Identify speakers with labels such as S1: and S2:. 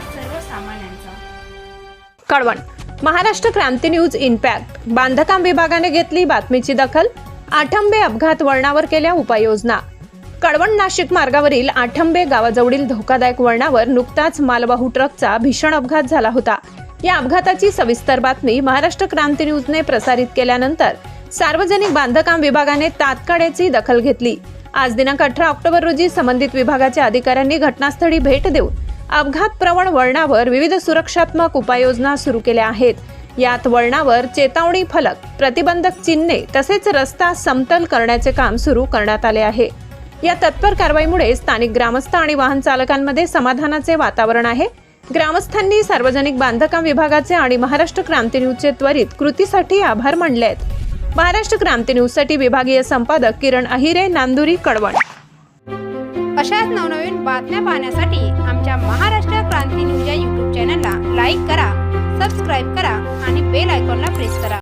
S1: सर्वसामान्यांचा.
S2: Kalwan Maharashtra Kranti news impact. बांधकाम विभागाने घेतली बातमीची दखल आठंबे अपघात वळणावर केल्या उपाययोजना. कळवण नाशिक मार्गावरील आठंबे गावाजवळील धोकादायक वळणावर नुकताच मालवाहू ट्रकचा भीषण अपघात झाला होता. या अपघाताची सविस्तर बातमी महाराष्ट्र क्रांती न्यूजने प्रसारित केल्यानंतर सार्वजनिक बांधकाम विभागाने तात्काळची दखल घेतली. आज दिनांक अठरा ऑक्टोबर रोजी संबंधित विभागाच्या अधिकाऱ्यांनी घटनास्थळी भेट देऊन अपघात प्रवण वळणावर विविध सुरक्षात्मक उपाययोजना सुरू केल्या आहेत. यात वळणावर चेतावणी फलक प्रतिबंधक चिन्हे तसेच रस्ता समतल करण्याचे काम सुरू करण्यात आले आहे. या तत्पर कारवाईमुळे स्थानिक ग्रामस्थ आणि वाहन चालकांमध्ये समाधानाचे वातावरण आहे. ग्रामस्थांनी सार्वजनिक बांधकाम विभागाचे आणि महाराष्ट्र क्रांती न्यूजचे त्वरित कृतीसाठी आभार मानले आहेत महाराष्ट्र क्रांती न्यूजसाठी विभागीय संपादक किरण अहिरे नांदुरी कडवण
S1: अशाच नवनवीन बातम्या पाहण्यासाठी आमच्या महाराष्ट्र क्रांती न्यूज या यूट्यूब चॅनलला लाईक करा सबस्क्राईब करा आणि बेल आयकॉनला प्रेस करा.